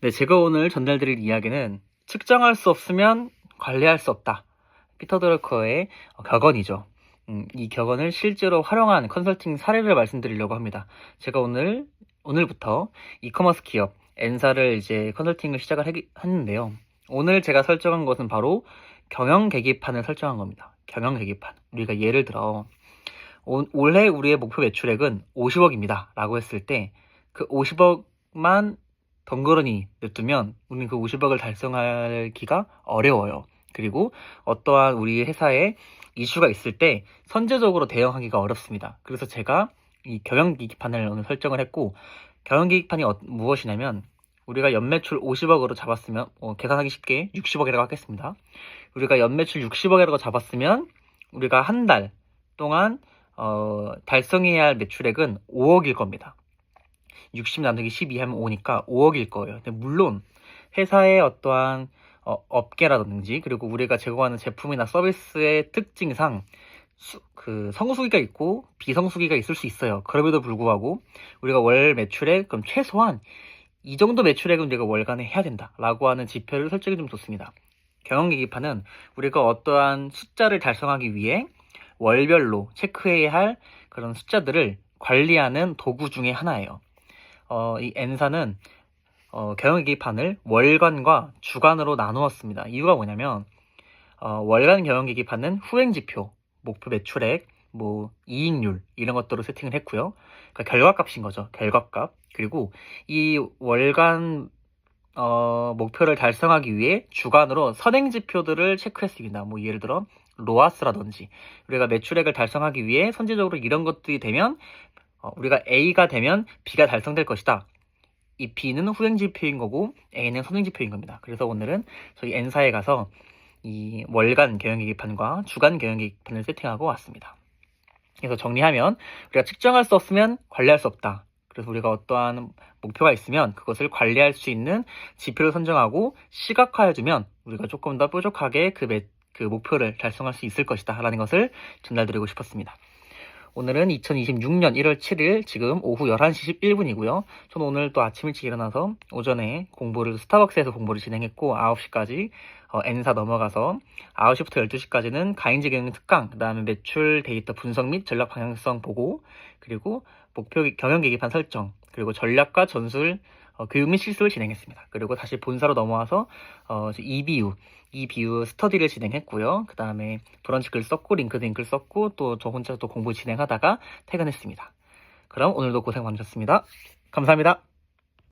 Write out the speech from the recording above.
네, 제가 오늘 전달드릴 이야기는 측정할 수 없으면 관리할 수 없다. 피터 드러커의 어, 격언이죠. 음, 이 격언을 실제로 활용한 컨설팅 사례를 말씀드리려고 합니다. 제가 오늘, 오늘부터 이커머스 기업, 엔사를 이제 컨설팅을 시작을 하기- 했는데요. 오늘 제가 설정한 것은 바로 경영 계기판을 설정한 겁니다. 경영 계기판. 우리가 예를 들어, 올- 올해 우리의 목표 매출액은 50억입니다. 라고 했을 때, 그 50억만 덩그러니 냅두면 우리는 그 50억을 달성하기가 어려워요. 그리고 어떠한 우리 회사에 이슈가 있을 때 선제적으로 대응하기가 어렵습니다. 그래서 제가 이 경영기기판을 오늘 설정을 했고 경영기기판이 어- 무엇이냐면 우리가 연매출 50억으로 잡았으면 어, 계산하기 쉽게 60억이라고 하겠습니다. 우리가 연매출 60억이라고 잡았으면 우리가 한 달 동안 어, 달성해야 할 매출액은 5억일 겁니다. 60 나누기 12 하면 5니까 5억일 거예요. 근데 물론 회사의 어떠한 어, 업계라든지 그리고 우리가 제공하는 제품이나 서비스의 특징상 수- 그 성수기가 있고 비성수기가 있을 수 있어요. 그럼에도 불구하고 우리가 월 매출액 그럼 최소한 이 정도 매출액은 우리가 월간에 해야 된다라고 하는 지표를 설정이 좀 좋습니다. 경영 계기판은 우리가 어떠한 숫자를 달성하기 위해 월별로 체크해야 할 그런 숫자들을 관리하는 도구 중에 하나예요. 어, 이 N사는 어, 경영계기판을 월간과 주간으로 나누었습니다. 이유가 뭐냐면 어, 월간 경영계기판은 후행지표, 목표 매출액, 뭐 이익률 이런 것들로 세팅을 했고요. 그러니까 결과값인 거죠. 결과값. 그리고 이 월간 어, 목표를 달성하기 위해 주간으로 선행 지표들을 체크했습니다. 뭐 예를 들어 로아스라든지 우리가 매출액을 달성하기 위해 선제적으로 이런 것들이 되면 어, 우리가 A가 되면 B가 달성될 것이다. 이 B는 후행지표인 거고 A는 선행지표인 겁니다. 그래서 오늘은 저희 N사에 가서 이 월간 경영계기판과 주간 경영계기판을 세팅하고 왔습니다. 그래서 정리하면 우리가 측정할 수 없으면 관리할 수 없다. 그래서 우리가 어떠한 목표가 있으면 그것을 관리할 수 있는 지표를 선정하고 시각화해주면 우리가 조금 더 뾰족하게 그, 매- 그 목표를 달성할 수 있을 것이다. 라는 것을 전달드리고 싶었습니다. 오늘은 2026년 1월 7일 지금 오후 11시 11분이고요. 저는 오늘 또 아침 일찍 일어나서 오전에 공부를 스타벅스에서 공부를 진행했고 9시까지 어, N사 넘어가서 9시부터 12시까지는 가인지 경영 특강, 그 다음에 매출 데이터 분석 및 전략 방향성 보고 그리고 목표 경영 계기판 설정, 그리고 전략과 전술 어, 교육 및 실습을 진행했습니다. 그리고 다시 본사로 넘어와서 어, EBU, EBU 스터디를 진행했고요. 그 다음에 브런치 글 썼고 링크드인 글 썼고 또 저 혼자 또 공부 진행하다가 퇴근했습니다. 그럼 오늘도 고생 많으셨습니다. 감사합니다.